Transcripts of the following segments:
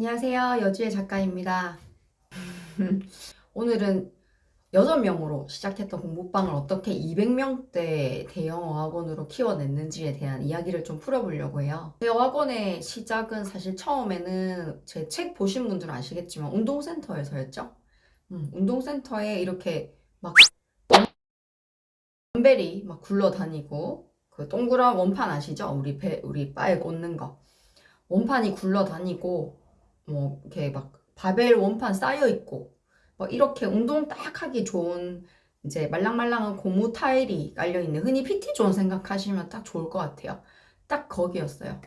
안녕하세요. 여주의 작가입니다. 오늘은 6명으로 시작했던 공부방을 어떻게 200명대 대형 어학원으로 키워냈는지에 대한 이야기를 좀 풀어보려고 해요. 제 어학원의 시작은 사실 처음에는 제 책 보신 분들은 아시겠지만 운동센터에서였죠. 음, 운동센터에 이렇게 막 덤벨이 막 굴러다니고 그 동그란 원판 아시죠? 우리 배, 우리 바에 꽂는 거. 원판이 굴러다니고 뭐 이렇게 막 바벨 원판 쌓여 있고 뭐 이렇게 운동 딱 하기 좋은 이제 말랑말랑한 고무 타일이 깔려 있는 흔히 PT 존 생각하시면 딱 좋을 것 같아요. 딱 거기였어요.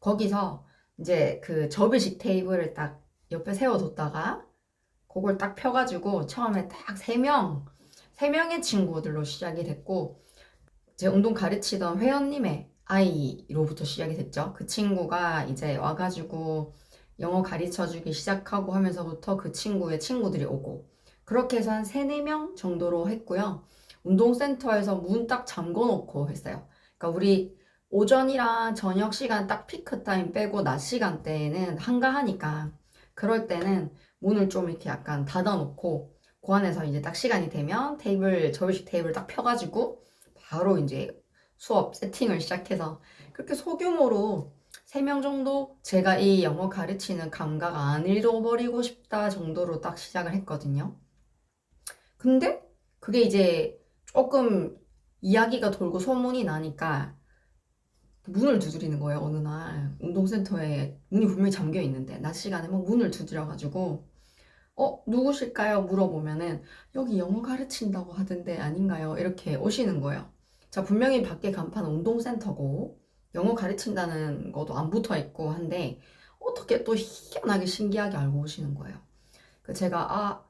거기서 이제 그 접이식 테이블을 딱 옆에 세워뒀다가 그걸 딱 펴가지고 처음에 딱 세 명, 세 명의 친구들로 시작이 됐고 제 운동 가르치던 회원님의 아이로부터 시작이 됐죠. 그 친구가 이제 와가지고 영어 가르쳐 주기 시작하고 하면서부터 그 친구의 친구들이 오고 그렇게 해서 한 3, 4명 정도로 했고요. 운동센터에서 문 딱 잠궈 놓고 했어요. 그러니까 우리 오전이랑 저녁 시간 딱 피크 타임 빼고 낮 시간대에는 한가하니까 그럴 때는 문을 좀 이렇게 약간 닫아 놓고 그 안에서 이제 딱 시간이 되면 테이블 접이식 테이블 딱 펴가지고 바로 이제 수업 세팅을 시작해서 그렇게 소규모로 3명 정도 제가 이 영어 가르치는 감각 안 잃어버리고 싶다 정도로 딱 시작을 했거든요. 근데 그게 이제 조금 이야기가 돌고 소문이 나니까 문을 두드리는 거예요, 어느 날. 운동센터에 문이 분명히 잠겨 있는데, 낮 시간에 막 문을 두드려가지고, 어, 누구실까요? 물어보면은, 여기 영어 가르친다고 하던데 아닌가요? 이렇게 오시는 거예요. 자, 분명히 밖에 간판은 운동센터고, 영어 가르친다는 것도 안 붙어 있고 한데, 어떻게 또 희한하게 신기하게 알고 오시는 거예요. 그 제가, 아,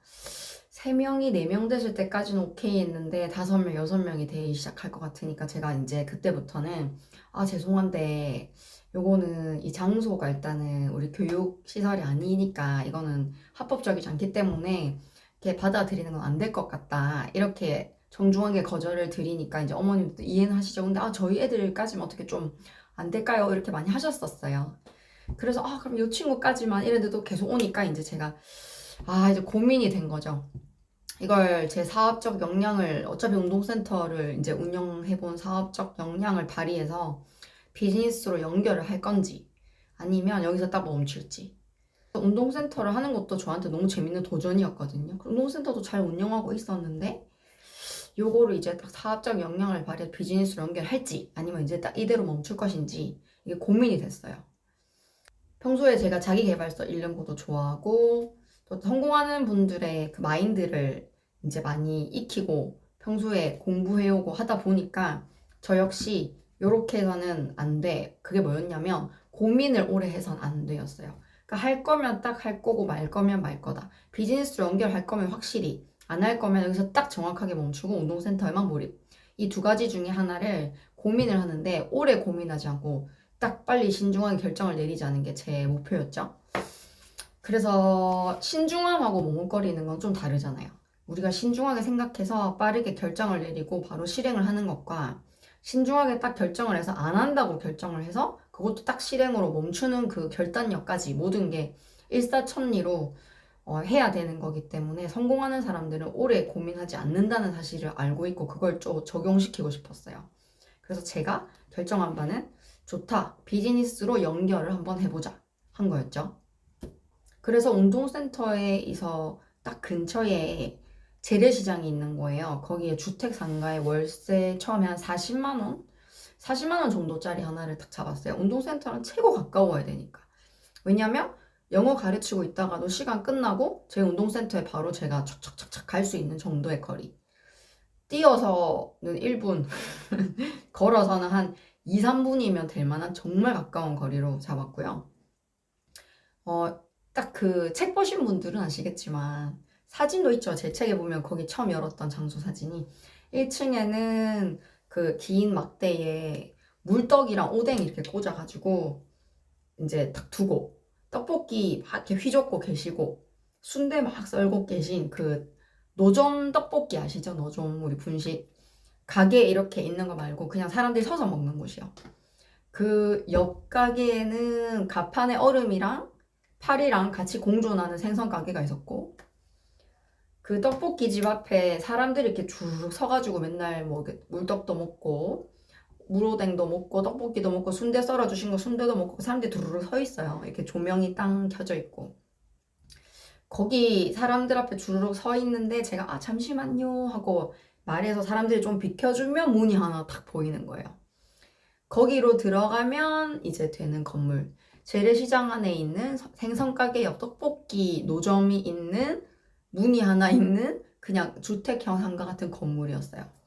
세명이네 명 됐을 때까지는 오케이 했는데, 다섯 명 여섯 명이 되기 시작할 것 같으니까, 제가 이제 그때부터는, 아, 죄송한데, 요거는 이 장소가 일단은 우리 교육 시설이 아니니까, 이거는 합법적이지 않기 때문에, 이렇게 받아들이는 건 안 될 것 같다. 이렇게 정중하게 거절을 드리니까 이제 어머님도 이해는 하시죠. 근데 아 저희 애들까지는 어떻게 좀 안 될까요? 이렇게 많이 하셨었어요. 그래서 아 그럼 이 친구까지만 이랬는데도 계속 오니까 이제 제가 아 이제 고민이 된 거죠. 이걸 제 사업적 역량을 어차피 운동센터를 이제 운영해본 사업적 역량을 발휘해서 비즈니스로 연결을 할 건지 아니면 여기서 딱 멈출지 운동센터를 하는 것도 저한테 너무 재밌는 도전이었거든요. 운동센터도 잘 운영하고 있었는데 요거를 이제 딱 사업적 역량을 발휘해 비즈니스로 연결할지 아니면 이제 딱 이대로 멈출 것인지 이게 고민이 됐어요. 평소에 제가 자기 개발서 읽는 것도 좋아하고 또 성공하는 분들의 그 마인드를 이제 많이 익히고 평소에 공부해오고 하다 보니까 저 역시 이렇게 해서는 안 돼. 그게 뭐였냐면 고민을 오래 해선 안 되었어요. 그러니까 할 거면 딱 할 거고 말 거면 말 거다. 비즈니스로 연결할 거면 확실히 안 할 거면 여기서 딱 정확하게 멈추고 운동센터에만 몰입. 이 두 가지 중에 하나를 고민을 하는데 오래 고민하지 않고 딱 빨리 신중하게 결정을 내리자는 게 제 목표였죠. 그래서 신중함하고 머뭇거리는 건 좀 다르잖아요. 우리가 신중하게 생각해서 빠르게 결정을 내리고 바로 실행을 하는 것과 신중하게 딱 결정을 해서 안 한다고 결정을 해서 그것도 딱 실행으로 멈추는 그 결단력까지 모든 게 일사천리로 어, 해야 되는 거기 때문에 성공하는 사람들은 오래 고민하지 않는다는 사실을 알고 있고 그걸 좀 적용시키고 싶었어요. 그래서 제가 결정한 바는 좋다. 비즈니스로 연결을 한번 해보자. 한 거였죠. 그래서 운동센터에서 딱 근처에 재래시장이 있는 거예요. 거기에 주택 상가에 월세 처음에 한 40만 원? 40만 원 정도짜리 하나를 딱 잡았어요. 운동센터랑 최고 가까워야 되니까. 왜냐면 영어 가르치고 있다가도 시간 끝나고 제 운동센터에 바로 제가 척척척척 갈 수 있는 정도의 거리. 뛰어서는 1분, 걸어서는 한 2, 3분이면 될 만한 정말 가까운 거리로 잡았고요. 어, 딱 그 책 보신 분들은 아시겠지만 사진도 있죠. 제 책에 보면 거기 처음 열었던 장소 사진이 1층에는 그 긴 막대에 물떡이랑 오뎅 이렇게 꽂아가지고 이제 딱 두고 떡볶이 막 이렇게 휘젓고 계시고 순대 막 썰고 계신 그 노점 떡볶이 아시죠? 노점 우리 분식 가게 이렇게 있는 거 말고 그냥 사람들이 서서 먹는 곳이요. 그 옆 가게에는 가판에 얼음이랑 파리랑 같이 공존하는 생선 가게가 있었고 그 떡볶이 집 앞에 사람들이 이렇게 쭉 서가지고 맨날 뭐 물떡도 먹고 무로댕도 먹고 떡볶이도 먹고 순대 썰어 주신 거 순대도 먹고 사람들이 두루루 서 있어요. 이렇게 조명이 땅 켜져 있고 거기 사람들 앞에 주르륵 서 있는데 제가 아 잠시만요 하고 말해서 사람들이 좀 비켜주면 문이 하나 딱 보이는 거예요. 거기로 들어가면 이제 되는 건물. 재래시장 안에 있는 서- 생선가게 옆 떡볶이 노점이 있는 문이 하나 있는 그냥 주택형 상가 같은 건물이었어요.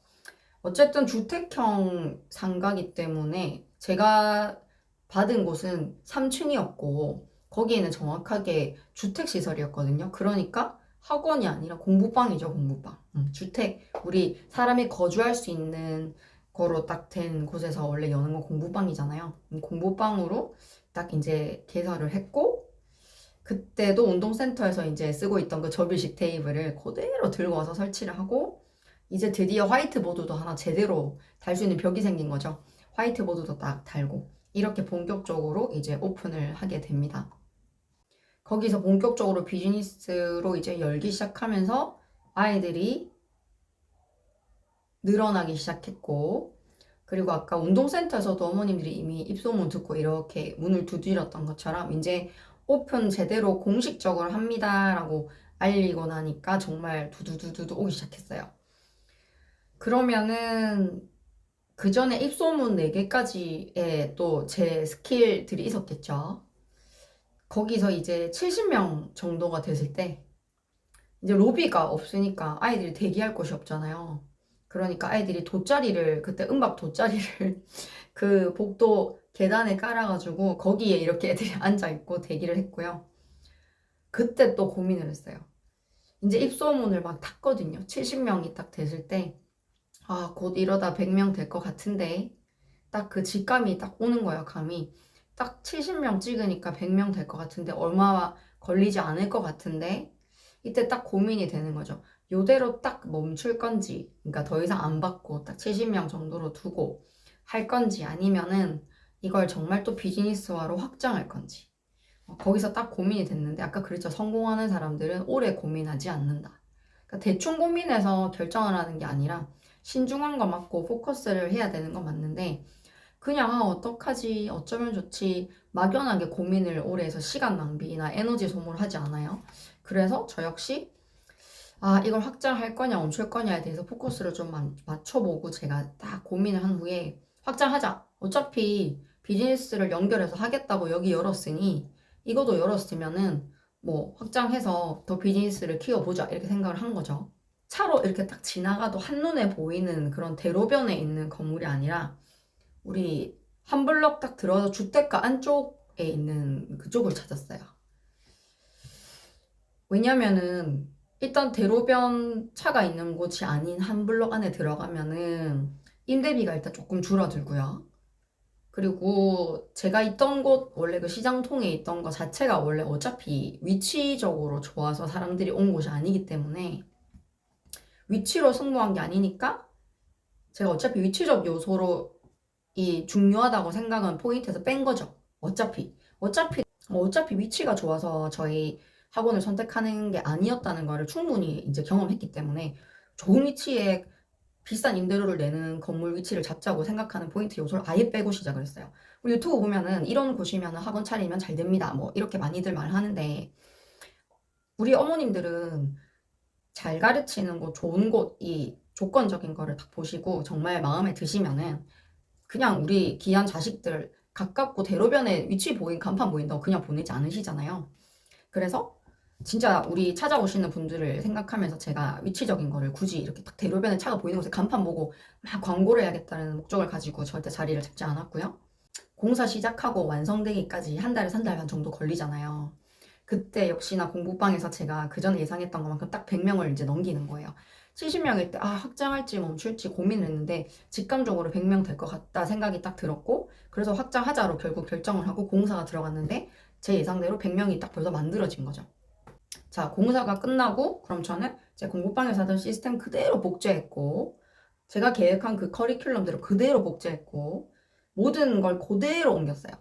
어쨌든 주택형 상가기 때문에 제가 받은 곳은 3층이었고 거기에는 정확하게 주택 시설이었거든요. 그러니까 학원이 아니라 공부방이죠, 공부방. 음, 주택, 우리 사람이 거주할 수 있는 거로 딱 된 곳에서 원래 여는 건 공부방이잖아요. 음, 공부방으로 딱 이제 개설을 했고, 그때도 운동센터에서 이제 쓰고 있던 그 접이식 테이블을 그대로 들고 와서 설치를 하고, 이제 드디어 화이트보드도 하나 제대로 달 수 있는 벽이 생긴 거죠. 화이트보드도 딱 달고, 이렇게 본격적으로 이제 오픈을 하게 됩니다. 거기서 본격적으로 비즈니스로 이제 열기 시작하면서 아이들이 늘어나기 시작했고, 그리고 아까 운동센터에서도 어머님들이 이미 입소문 듣고 이렇게 문을 두드렸던 것처럼 이제 오픈 제대로 공식적으로 합니다라고 알리고 나니까 정말 두두두두두 오기 시작했어요. 그러면은 그 전에 입소문 4개까지의 또 제 스킬들이 있었겠죠. 거기서 이제 70명 정도가 됐을 때 이제 로비가 없으니까 아이들이 대기할 곳이 없잖아요. 그러니까 아이들이 돗자리를 그때 은박 돗자리를 그 복도 계단에 깔아가지고 거기에 이렇게 애들이 앉아 있고 대기를 했고요. 그때 또 고민을 했어요. 이제 입소문을 막 탔거든요. 70명이 딱 됐을 때 아, 곧 이러다 100명 될 것 같은데 딱 그 직감이 딱 오는 거예요, 감이. 딱 70명 찍으니까 100명 될 것 같은데 얼마 걸리지 않을 것 같은데 이때 딱 고민이 되는 거죠. 요대로 딱 멈출 건지, 그러니까 더 이상 안 받고 딱 70명 정도로 두고 할 건지 아니면은 이걸 정말 또 비즈니스화로 확장할 건지. 어, 거기서 딱 고민이 됐는데 아까 그랬죠. 성공하는 사람들은 오래 고민하지 않는다. 그러니까 대충 고민해서 결정을 하는 게 아니라 신중한 거 맞고 포커스를 해야 되는 거 맞는데 그냥 아 어떡하지 어쩌면 좋지 막연하게 고민을 오래 해서 시간 낭비나 에너지 소모를 하지 않아요. 그래서 저 역시 아 이걸 확장할 거냐 멈출 거냐에 대해서 포커스를 좀 마- 맞춰보고 제가 딱 고민을 한 후에 확장하자. 어차피 비즈니스를 연결해서 하겠다고 여기 열었으니 이것도 열었으면은 뭐 확장해서 더 비즈니스를 키워보자 이렇게 생각을 한 거죠. 차로 이렇게 딱 지나가도 한눈에 보이는 그런 대로변에 있는 건물이 아니라 우리 한 블럭 딱 들어서 주택가 안쪽에 있는 그쪽을 찾았어요. 왜냐면은 일단 대로변 차가 있는 곳이 아닌 한 블럭 안에 들어가면은 임대비가 일단 조금 줄어들고요. 그리고 제가 있던 곳, 원래 그 시장통에 있던 거 자체가 원래 어차피 위치적으로 좋아서 사람들이 온 곳이 아니기 때문에 위치로 승부한 게 아니니까 제가 어차피 위치적 요소로 이 중요하다고 생각한 포인트에서 뺀 거죠. 어차피. 어차피, 어차피 위치가 좋아서 저희 학원을 선택하는 게 아니었다는 거를 충분히 이제 경험했기 때문에 좋은 위치에 비싼 임대료를 내는 건물 위치를 잡자고 생각하는 포인트 요소를 아예 빼고 시작을 했어요. 우리 유튜브 보면은 이런 곳이면 학원 차리면 잘 됩니다. 뭐 이렇게 많이들 말하는데 우리 어머님들은 잘 가르치는 곳, 좋은 곳, 이 조건적인 거를 딱 보시고 정말 마음에 드시면은 그냥 우리 귀한 자식들 가깝고 대로변에 위치 보인 간판 보인다고 그냥 보내지 않으시잖아요. 그래서 진짜 우리 찾아오시는 분들을 생각하면서 제가 위치적인 거를 굳이 이렇게 딱 대로변에 차가 보이는 곳에 간판 보고 막 광고를 해야겠다는 목적을 가지고 절대 자리를 잡지 않았고요. 공사 시작하고 완성되기까지 한 달에서 한달 반 정도 걸리잖아요. 그때 역시나 공부방에서 제가 그 전에 예상했던 것만큼 딱 100명을 이제 넘기는 거예요. 70명일 때, 아, 확장할지 멈출지 고민을 했는데, 직감적으로 100명 될 것 같다 생각이 딱 들었고, 그래서 확장하자로 결국 결정을 하고 공사가 들어갔는데, 제 예상대로 100명이 딱 벌써 만들어진 거죠. 자, 공사가 끝나고, 그럼 저는 제 공부방에서 하던 시스템 그대로 복제했고, 제가 계획한 그 커리큘럼대로 그대로 복제했고, 모든 걸 그대로 옮겼어요.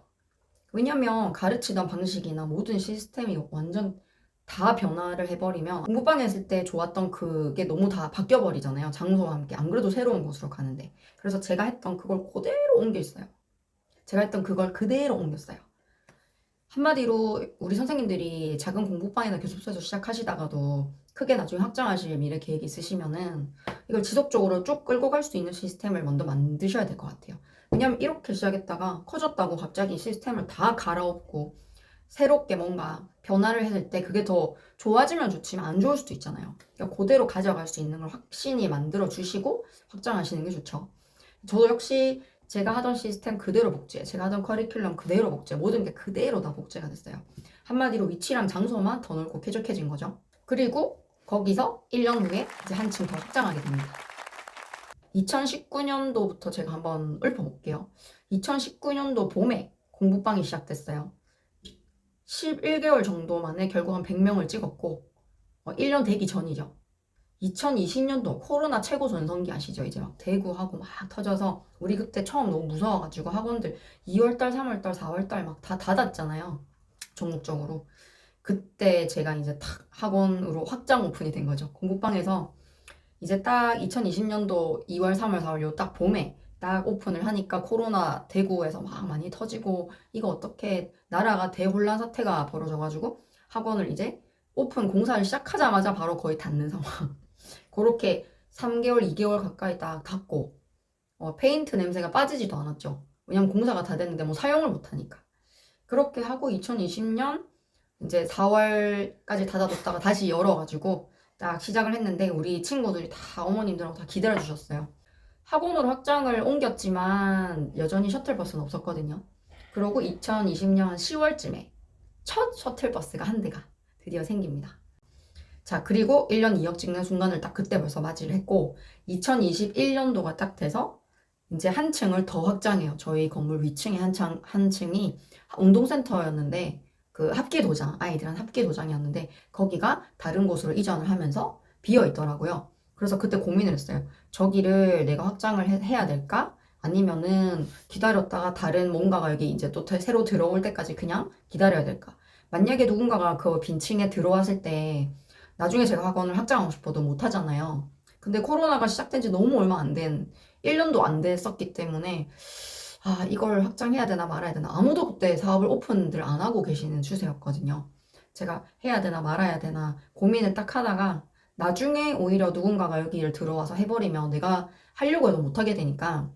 왜냐면 가르치던 방식이나 모든 시스템이 완전 다 변화를 해버리면 공부방에 있을 때 좋았던 그게 너무 다 바뀌어버리잖아요. 장소와 함께. 안 그래도 새로운 곳으로 가는데. 그래서 제가 했던 그걸 그대로 옮겨 있어요. 제가 했던 그걸 그대로 옮겼어요. 한마디로 우리 선생님들이 작은 공부방이나 교습소에서 시작하시다가도 크게 나중에 확장하실 미래 계획이 있으시면은 이걸 지속적으로 쭉 끌고 갈 수 있는 시스템을 먼저 만드셔야 될 것 같아요. 왜냐면 이렇게 시작했다가 커졌다고 갑자기 시스템을 다 갈아엎고 새롭게 뭔가 변화를 했을 때 그게 더 좋아지면 좋지만 안 좋을 수도 있잖아요. 그러니까 그대로 가져갈 수 있는 걸 확신이 만들어 주시고 확장하시는 게 좋죠. 저도 역시 제가 하던 시스템 그대로 복제, 제가 하던 커리큘럼 그대로 복제, 모든 게 그대로 다 복제가 됐어요. 한마디로 위치랑 장소만 더 넓고 쾌적해진 거죠. 그리고 거기서 1년 후에 이제 한층 더 확장하게 됩니다. 2019년도부터 제가 한번 읊어볼게요. 2019년도 봄에 공부방이 시작됐어요. 11개월 정도 만에 결국 한 100명을 찍었고, 어, 1년 되기 전이죠. 2020년도 코로나 최고 전성기 아시죠? 이제 막 대구하고 막 터져서 우리 그때 처음 너무 무서워가지고 학원들 2월달, 3월달, 4월달 막 다 닫았잖아요. 전국적으로. 그때 제가 이제 탁 학원으로 확장 오픈이 된 거죠. 공부방에서 이제 딱 2020년도 2월, 3월, 4월 요 딱 봄에 딱 오픈을 하니까 코로나 대구에서 막 많이 터지고 이거 어떻게 나라가 대혼란 사태가 벌어져가지고 학원을 이제 오픈 공사를 시작하자마자 바로 거의 닫는 상황. 그렇게 3개월, 2개월 가까이 딱 닫고 어, 페인트 냄새가 빠지지도 않았죠. 왜냐면 공사가 다 됐는데 뭐 사용을 못 하니까. 그렇게 하고 2020년 이제 4월까지 닫아뒀다가 다시 열어가지고 딱 시작을 했는데 우리 친구들이 다 어머님들하고 다 기다려 주셨어요. 학원으로 확장을 옮겼지만 여전히 셔틀버스는 없었거든요. 그러고 2020년 10월쯤에 첫 셔틀버스가 한 대가 드디어 생깁니다. 자, 그리고 1년 2억 찍는 순간을 딱 그때 벌써 맞이를 했고 2021년도가 딱 돼서 이제 한 층을 더 확장해요. 저희 건물 위층에 한, 층, 한 층이 운동센터였는데 그 합계 도장, 아이들한 합계 도장이었는데 거기가 다른 곳으로 이전을 하면서 비어 있더라고요. 그래서 그때 고민을 했어요. 저기를 내가 확장을 해, 해야 될까? 아니면은 기다렸다가 다른 뭔가가 여기 이제 또 새로 들어올 때까지 그냥 기다려야 될까? 만약에 누군가가 그 빈층에 들어왔을 때 나중에 제가 학원을 확장하고 싶어도 못 하잖아요. 근데 코로나가 시작된 지 너무 얼마 안 된, 1년도 안 됐었기 때문에 아, 이걸 확장해야 되나 말아야 되나. 아무도 그때 사업을 오픈들 안 하고 계시는 추세였거든요. 제가 해야 되나 말아야 되나 고민을 딱 하다가 나중에 오히려 누군가가 여기를 들어와서 해버리면 내가 하려고 해도 못하게 되니까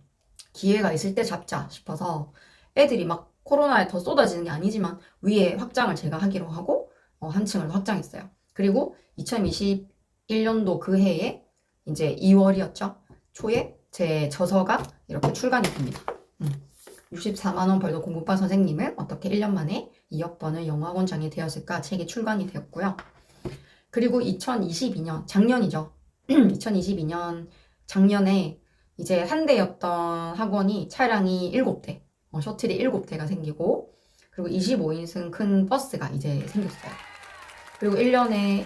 기회가 있을 때 잡자 싶어서 애들이 막 코로나에 더 쏟아지는 게 아니지만 위에 확장을 제가 하기로 하고 어, 한 층을 확장했어요. 그리고 2021년도 그 해에 이제 2월이었죠. 초에 제 저서가 이렇게 출간이 됩니다. 음. 64만원 벌던 공부반 선생님은 어떻게 1년 만에 2억 번을 영어학원장이 되었을까 책이 출간이 되었고요. 그리고 2022년, 작년이죠. 2022년 작년에 이제 한 대였던 학원이 차량이 7대, 어, 셔틀이 7대가 생기고, 그리고 25인승 큰 버스가 이제 생겼어요. 그리고 1년에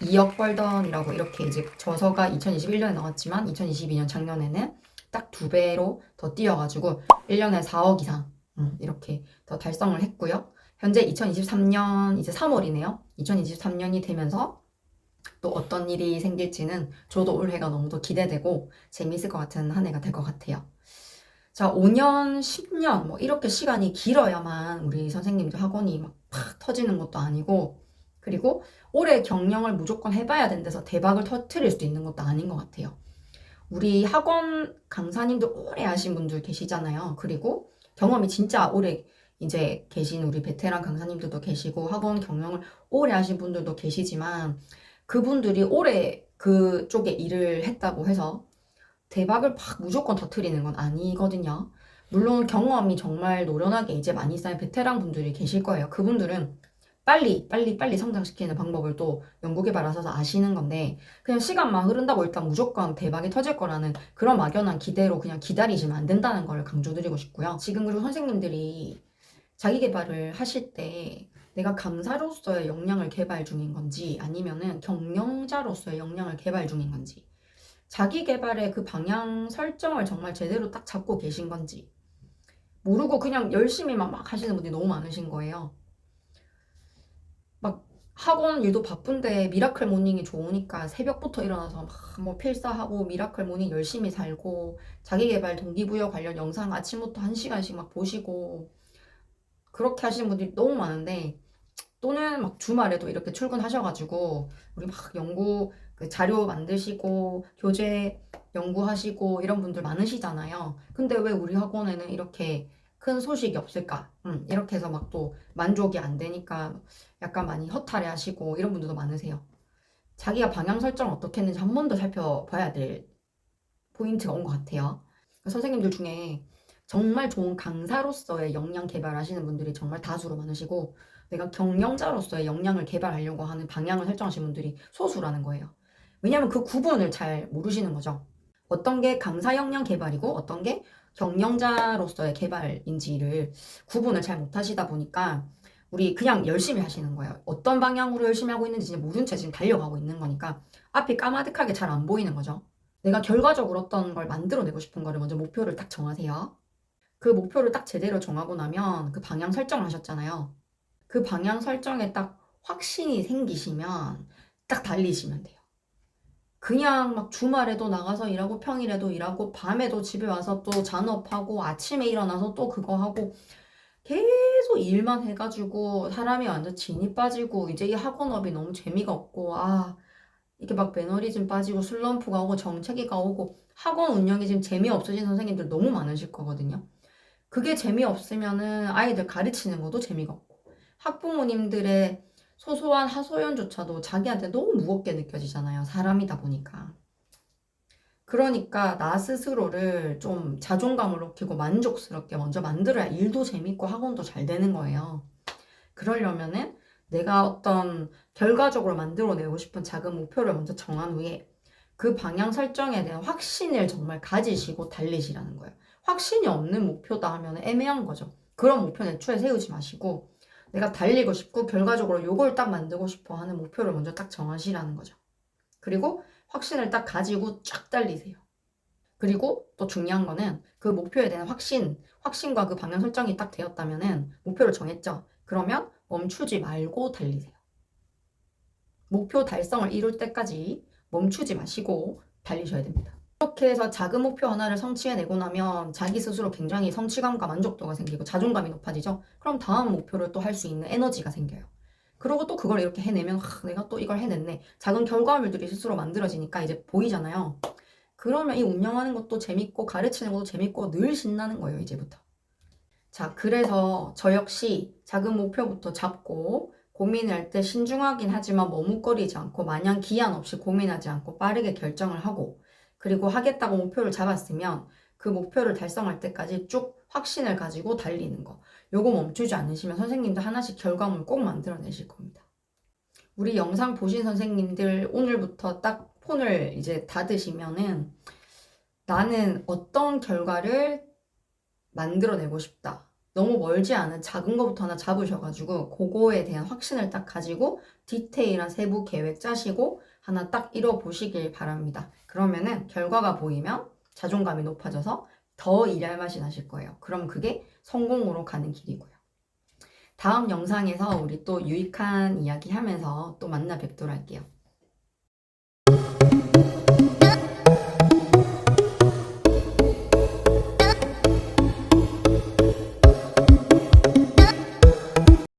2억 벌던이라고 이렇게 이제 저서가 2021년에 나왔지만 2022년 작년에는 딱 두 배로 더 뛰어가지고 1년에 4억 이상 음, 이렇게 더 달성을 했고요. 현재 2023년 이제 3월이네요. 2023년이 되면서 또 어떤 일이 생길지는 저도 올해가 너무 더 기대되고 재미있을 것 같은 한 해가 될 것 같아요. 자, 5년, 10년 뭐 이렇게 시간이 길어야만 우리 선생님들 학원이 막 팍 터지는 것도 아니고 그리고 올해 경영을 무조건 해봐야 된다서 대박을 터트릴 수도 있는 것도 아닌 것 같아요. 우리 학원 강사님들 오래 하신 분들 계시잖아요. 그리고 경험이 진짜 오래 이제 계신 우리 베테랑 강사님들도 계시고 학원 경영을 오래 하신 분들도 계시지만 그분들이 오래 그쪽에 일을 했다고 해서 대박을 막 무조건 터트리는 건 아니거든요. 물론 경험이 정말 노련하게 이제 많이 쌓인 베테랑 분들이 계실 거예요. 그분들은 빨리 빨리 빨리 성장시키는 방법을 또 연구개발하셔서 아시는 건데 그냥 시간만 흐른다고 일단 무조건 대박이 터질 거라는 그런 막연한 기대로 그냥 기다리시면 안 된다는 걸 강조드리고 싶고요. 지금 그리고 선생님들이 자기 개발을 하실 때 내가 강사로서의 역량을 개발 중인 건지 아니면은 경영자로서의 역량을 개발 중인 건지 자기 개발의 그 방향 설정을 정말 제대로 딱 잡고 계신 건지 모르고 그냥 열심히 막, 막 하시는 분들이 너무 많으신 거예요. 막 학원 일도 바쁜데 미라클 모닝이 좋으니까 새벽부터 일어나서 막 뭐 필사하고 미라클 모닝 열심히 살고 자기개발 동기부여 관련 영상 아침부터 한 시간씩 막 보시고 그렇게 하시는 분들이 너무 많은데 또는 막 주말에도 이렇게 출근하셔가지고 우리 막 연구 그 자료 만드시고 교재 연구하시고 이런 분들 많으시잖아요. 근데 왜 우리 학원에는 이렇게 큰 소식이 없을까? 음, 이렇게 해서 막 또 만족이 안 되니까 약간 많이 허탈해 하시고 이런 분들도 많으세요. 자기가 방향 설정을 어떻게 했는지 한 번 더 살펴봐야 될 포인트가 온 것 같아요. 선생님들 중에 정말 좋은 강사로서의 역량 개발하시는 분들이 정말 다수로 많으시고 내가 경영자로서의 역량을 개발하려고 하는 방향을 설정하시는 분들이 소수라는 거예요. 왜냐하면 그 구분을 잘 모르시는 거죠. 어떤 게 강사 역량 개발이고 어떤 게 경영자로서의 개발 인지를 구분을 잘 못하시다 보니까 우리 그냥 열심히 하시는 거예요. 어떤 방향으로 열심히 하고 있는지 모른 채 지금 달려가고 있는 거니까 앞이 까마득하게 잘 안 보이는 거죠. 내가 결과적으로 어떤 걸 만들어내고 싶은 거를 먼저 목표를 딱 정하세요. 그 목표를 딱 제대로 정하고 나면 그 방향 설정을 하셨잖아요. 그 방향 설정에 딱 확신이 생기시면 딱 달리시면 돼요. 그냥 막 주말에도 나가서 일하고 평일에도 일하고 밤에도 집에 와서 또 잔업하고 아침에 일어나서 또 그거 하고 계속 일만 해가지고 사람이 완전 진이 빠지고 이제 이 학원업이 너무 재미가 없고 아 이게 막 매너리즘 빠지고 슬럼프가 오고 정체기가 오고 학원 운영이 지금 재미없으신 선생님들 너무 많으실 거거든요. 그게 재미없으면은 아이들 가르치는 것도 재미가 없고 학부모님들의 소소한 하소연조차도 자기한테 너무 무겁게 느껴지잖아요. 사람이다 보니까. 그러니까 나 스스로를 좀 자존감을 높이고 만족스럽게 먼저 만들어야 일도 재밌고 학원도 잘 되는 거예요. 그러려면은 내가 어떤 결과적으로 만들어내고 싶은 작은 목표를 먼저 정한 후에 그 방향 설정에 대한 확신을 정말 가지시고 달리시라는 거예요. 확신이 없는 목표다 하면 애매한 거죠. 그런 목표는 애초에 세우지 마시고 내가 달리고 싶고 결과적으로 요걸 딱 만들고 싶어 하는 목표를 먼저 딱 정하시라는 거죠. 그리고 확신을 딱 가지고 쫙 달리세요. 그리고 또 중요한 거는 그 목표에 대한 확신, 확신과 그 방향 설정이 딱 되었다면은 목표를 정했죠. 그러면 멈추지 말고 달리세요. 목표 달성을 이룰 때까지 멈추지 마시고 달리셔야 됩니다. 이렇게 해서 작은 목표 하나를 성취해내고 나면 자기 스스로 굉장히 성취감과 만족도가 생기고 자존감이 높아지죠. 그럼 다음 목표를 또 할 수 있는 에너지가 생겨요. 그리고 또 그걸 이렇게 해내면 하, 내가 또 이걸 해냈네. 작은 결과물들이 스스로 만들어지니까 이제 보이잖아요. 그러면 이 운영하는 것도 재밌고 가르치는 것도 재밌고 늘 신나는 거예요, 이제부터. 자, 그래서 저 역시 작은 목표부터 잡고 고민을 할때 신중하긴 하지만 머뭇거리지 않고 마냥 기한 없이 고민하지 않고 빠르게 결정을 하고 그리고 하겠다고 목표를 잡았으면 그 목표를 달성할 때까지 쭉 확신을 가지고 달리는 거. 요거 멈추지 않으시면 선생님들 하나씩 결과물 꼭 만들어내실 겁니다. 우리 영상 보신 선생님들 오늘부터 딱 폰을 이제 닫으시면은 나는 어떤 결과를 만들어내고 싶다. 너무 멀지 않은 작은 거부터 하나 잡으셔가지고 그거에 대한 확신을 딱 가지고 디테일한 세부 계획 짜시고 하나 딱 이뤄보시길 바랍니다. 그러면은 결과가 보이면 자존감이 높아져서 더 일할 맛이 나실 거예요. 그럼 그게 성공으로 가는 길이고요. 다음 영상에서 우리 또 유익한 이야기 하면서 또 만나 뵙도록 할게요.